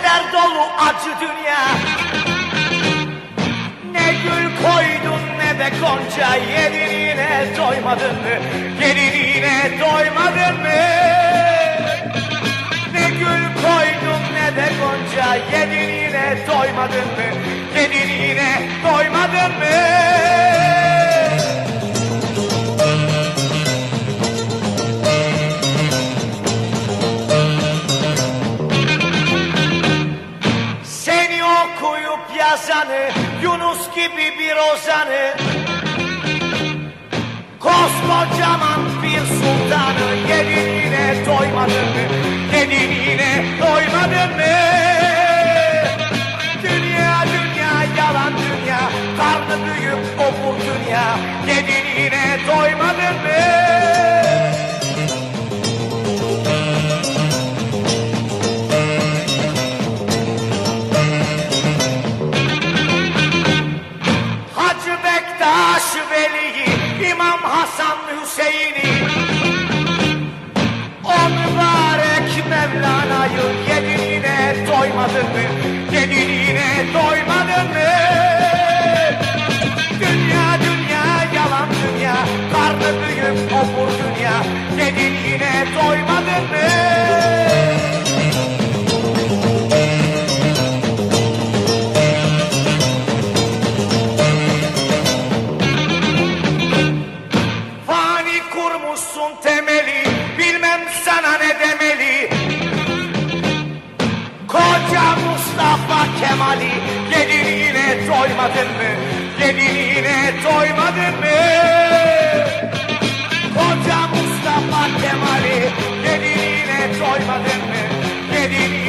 keder dolu acı dünya Ne gül koydun ne de konca Yediline doymadın mı? Yediline doymadın mı? Ne gül koydun ne de konca Yediline doymadın mı? Yediline doymadın mı? Yazanı Yunus gibi bir ozanı Koskocaman bir sultanı Yedin yine doymadın mı? Yedin yine doymadın mı? Dünya dünya yalan dünya Karnı büyük obur dünya Yedin yine doymadın mı? Doymadın mı? Yedin yine doymadın mı? Dünya dünya yalan dünya Karnı büyük obur dünya Yedin yine doymadın mı? Fani kurmuşsun temeli Yedin yine doymadın mı? Yedin yine doymadın mı? Koca Mustafa Kemal'i Yedin yine doymadın mı? Yedin